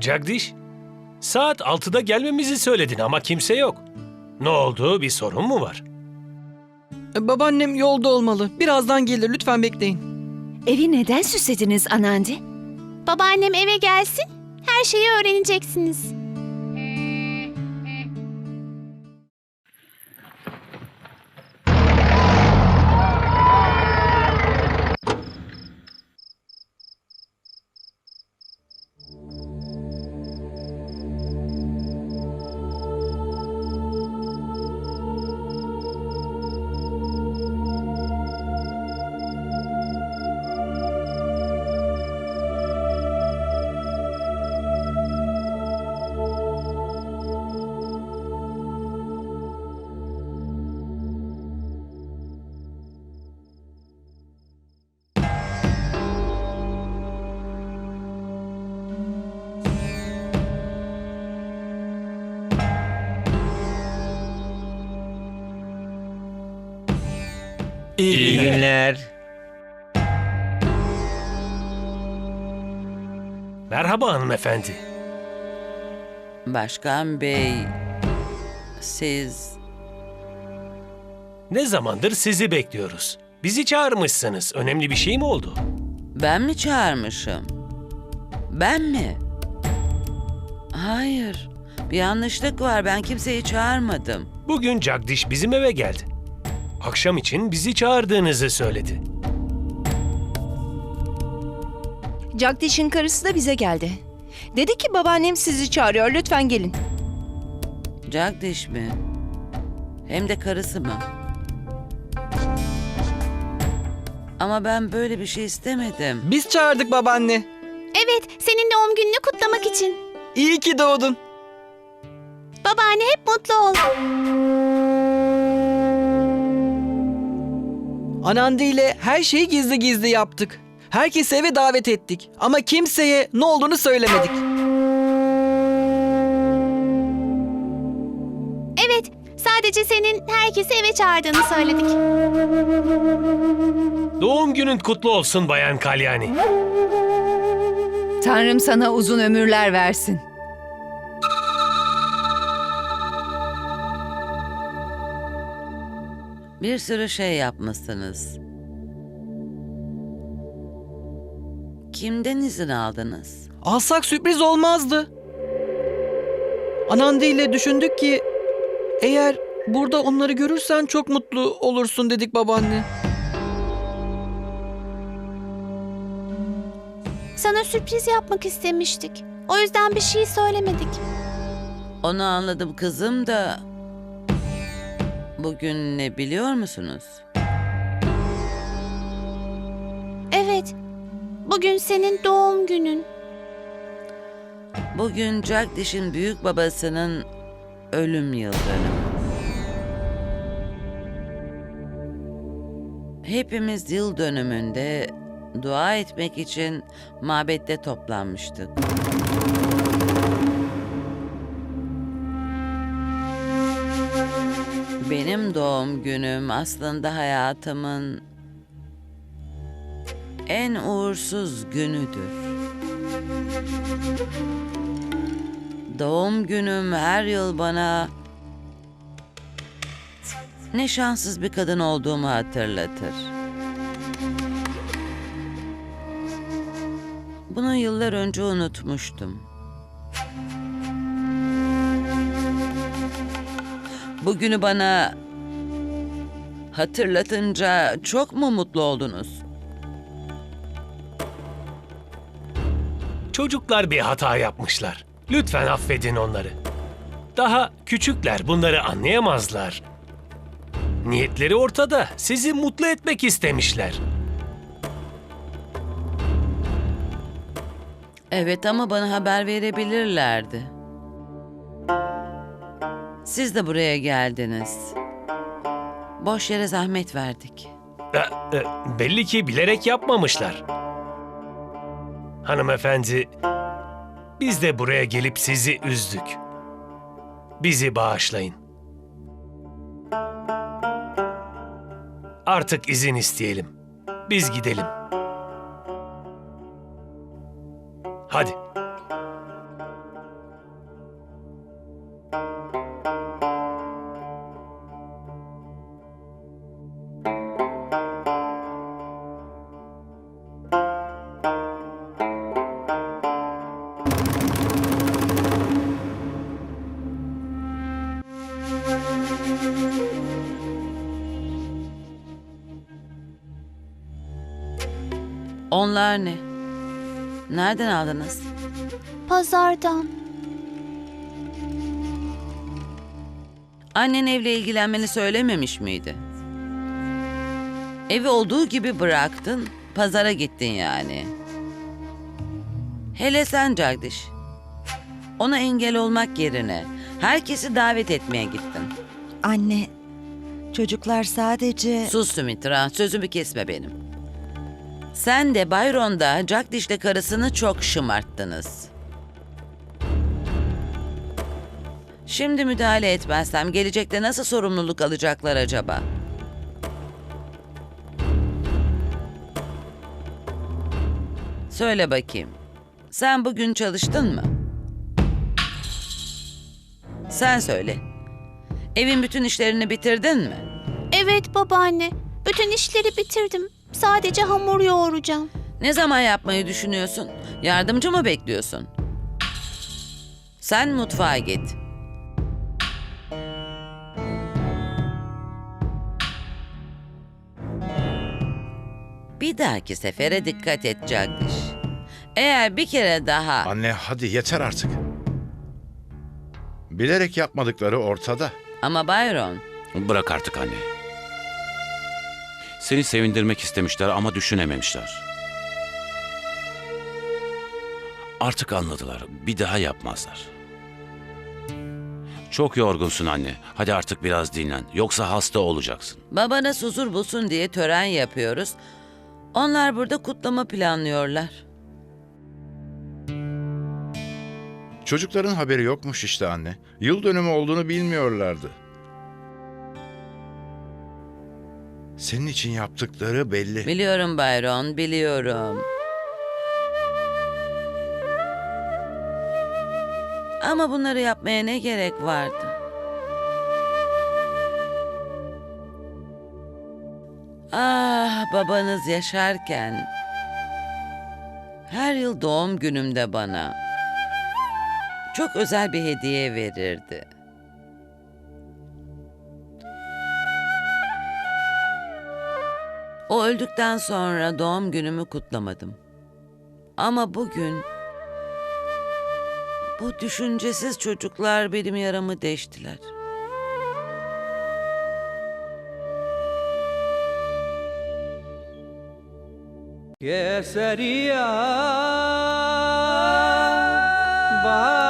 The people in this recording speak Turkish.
Jagdish, saat 6'da gelmemizi söyledin ama kimse yok. Ne oldu? Bir sorun mu var? Babaannem yolda olmalı. Birazdan gelir. Lütfen bekleyin. Evi neden süslediniz Anandi? Babaannem eve gelsin, her şeyi öğreneceksiniz. İyi günler. Merhaba hanımefendi. Başkan Bey, siz Ne zamandır sizi bekliyoruz. Bizi çağırmışsınız. Önemli bir şey mi oldu? ben mi çağırmışım? Ben mi? Hayır, bir yanlışlık var. Ben kimseyi çağırmadım. Bugün Jagdish bizim eve geldi. Akşam için bizi çağırdığınızı söyledi. Jagdish'in karısı da bize geldi. Dedi ki babaannem sizi çağırıyor lütfen gelin. Jagdish mi? Hem de karısı mı? Ama ben böyle bir şey istemedim. Biz çağırdık babaanne. Evet, senin doğum gününü kutlamak için. İyi ki doğdun. Babaanne hep mutlu ol. Anandi ile her şeyi gizli gizli yaptık. Herkesi eve davet ettik. Ama kimseye ne olduğunu söylemedik. Evet, sadece senin herkesi eve çağırdığını söyledik. Doğum günün kutlu olsun Bayan Kalyani. Tanrım sana uzun ömürler versin. Bir sürü şey yapmışsınız. Kimden izin aldınız? Alsak sürpriz olmazdı. Anandi ile düşündük ki eğer burada onları görürsen çok mutlu olursun dedik babaanne. Sana sürpriz yapmak istemiştik. O yüzden bir şey söylemedik. Onu anladım kızım da... Bugün ne biliyor musunuz? Evet, bugün senin doğum günün. Bugün Jagdish'in büyük babasının ölüm yıl dönümü. Hepimiz yıl dönümünde dua etmek için mabette toplanmıştık. Benim doğum günüm aslında hayatımın en uğursuz günüdür. Doğum günüm her yıl bana ne şanssız bir kadın olduğumu hatırlatır. Bunu yıllar önce unutmuştum. Bugünü bana hatırlatınca çok mu mutlu oldunuz? Çocuklar bir hata yapmışlar. Lütfen affedin onları. Daha küçükler bunları anlayamazlar. Niyetleri ortada. Sizi mutlu etmek istemişler. Evet ama bana haber verebilirlerdi. Siz de buraya geldiniz. Boş yere zahmet verdik. E, e, belli ki bilerek yapmamışlar. Hanımefendi, biz de buraya gelip sizi üzdük. Bizi bağışlayın. Artık izin isteyelim. Biz gidelim. Hadi. Onlar ne? Nereden aldınız? Pazardan. Annen evle ilgilenmeni söylememiş miydi? Evi olduğu gibi bıraktın, pazara gittin yani. Hele sen Cagdiş. Ona engel olmak yerine herkesi davet etmeye gittin. Anne, çocuklar sadece... Sus Sumitra, sözümü kesme benim. Sen de Bayron da Jagdish'le karısını çok şımarttınız. Şimdi müdahale etmezsem gelecekte nasıl sorumluluk alacaklar acaba? Söyle bakayım. Sen bugün çalıştın mı? Sen söyle. Evin bütün işlerini bitirdin mi? Evet babaanne. Bütün işleri bitirdim. Sadece hamur yoğuracağım. Ne zaman yapmayı düşünüyorsun? Yardımcı mı bekliyorsun? Sen mutfağa git. Bir dahaki sefere dikkat et Jagdish. Eğer bir kere daha Anne hadi yeter artık. Bilerek yapmadıkları ortada. ama Byron Bırak artık anne. Seni sevindirmek istemişler ama düşünememişler. Artık anladılar. Bir daha yapmazlar. Çok yorgunsun anne. Hadi artık biraz dinlen. Yoksa hasta olacaksın. babanız huzur bulsun diye tören yapıyoruz. Onlar burada kutlama planlıyorlar. Çocukların haberi yokmuş işte anne. Yıl dönümü olduğunu bilmiyorlardı. Senin için yaptıkları belli. Biliyorum Byron, biliyorum. Ama bunları yapmaya ne gerek vardı? Ah, babanız yaşarken her yıl doğum günümde bana çok özel bir hediye verirdi. O öldükten sonra doğum günümü kutlamadım. Ama bugün bu düşüncesiz çocuklar benim yaramı deştiler. Keseria Bağ